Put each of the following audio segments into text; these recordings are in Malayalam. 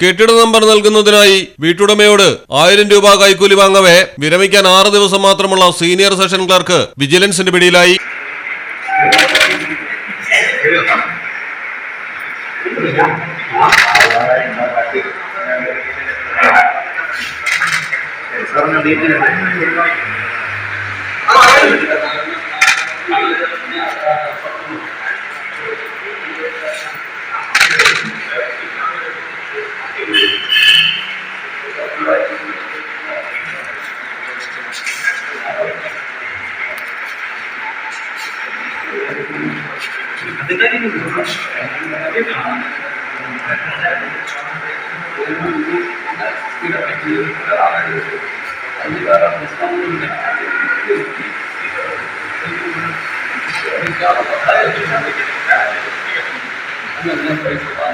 കെട്ടിട നമ്പർ നൽകുന്നതിനായി വീട്ടുടമയോട് ആയിരം രൂപ കൈക്കൂലി വാങ്ങവേ വിരമിക്കാൻ ആറ് ദിവസം മാത്രമുള്ള സീനിയർ സെഷൻ ക്ലർക്ക് വിജിലൻസിന്റെ പിടിയിലായി.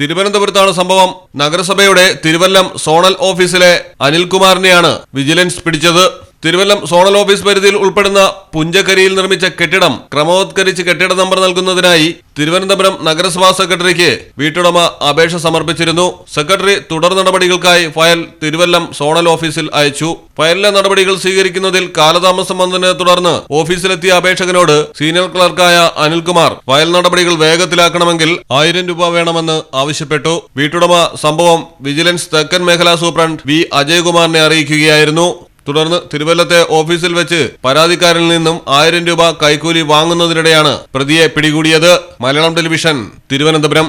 തിരുവനന്തപുരത്താണ് സംഭവം. നഗരസഭയുടെ തിരുവല്ലം സോണൽ ഓഫീസിലെ അനിൽകുമാറിനെയാണ് വിജിലൻസ് പിടിച്ചത്. തിരുവല്ലം സോണൽ ഓഫീസ് പരിധിയിൽ ഉൾപ്പെടുന്ന പുഞ്ചക്കരിയിൽ നിർമ്മിച്ച കെട്ടിടം ക്രമവത്കരിച്ച് കെട്ടിട നമ്പർ നൽകുന്നതിനായി തിരുവനന്തപുരം നഗരസഭാ സെക്രട്ടറിക്ക് വീട്ടുടമ അപേക്ഷ സമർപ്പിച്ചിരുന്നു. സെക്രട്ടറി തുടർ നടപടികൾക്കായി ഫയൽ തിരുവല്ലം സോണൽ ഓഫീസിൽ അയച്ചു. ഫയലിലെ നടപടികൾ സ്വീകരിക്കുന്നതിൽ കാലതാമസം വന്നതിനെ തുടർന്ന് ഓഫീസിലെത്തിയ അപേക്ഷകനോട് സീനിയർ ക്ലർക്കായ അനിൽകുമാർ ഫയൽ നടപടികൾ വേഗത്തിലാക്കണമെങ്കിൽ ആയിരം രൂപ വേണമെന്ന് ആവശ്യപ്പെട്ടു. വീട്ടുടമ സംഭവം വിജിലൻസ് തെക്കൻ മേഖലാ സൂപ്രണ്ട് വി. അജയ്കുമാറിനെ അറിയിക്കുകയായിരുന്നു. തുടർന്ന് തിരുവല്ലത്തെ ഓഫീസിൽ വെച്ച് പരാതിക്കാരിൽ നിന്നും ആയിരം രൂപ കൈക്കൂലി വാങ്ങുന്നതിനിടെയാണ് പ്രതിയെ പിടികൂടിയത്. മലയാളം ടെലിവിഷൻ തിരുവനന്തപുരം.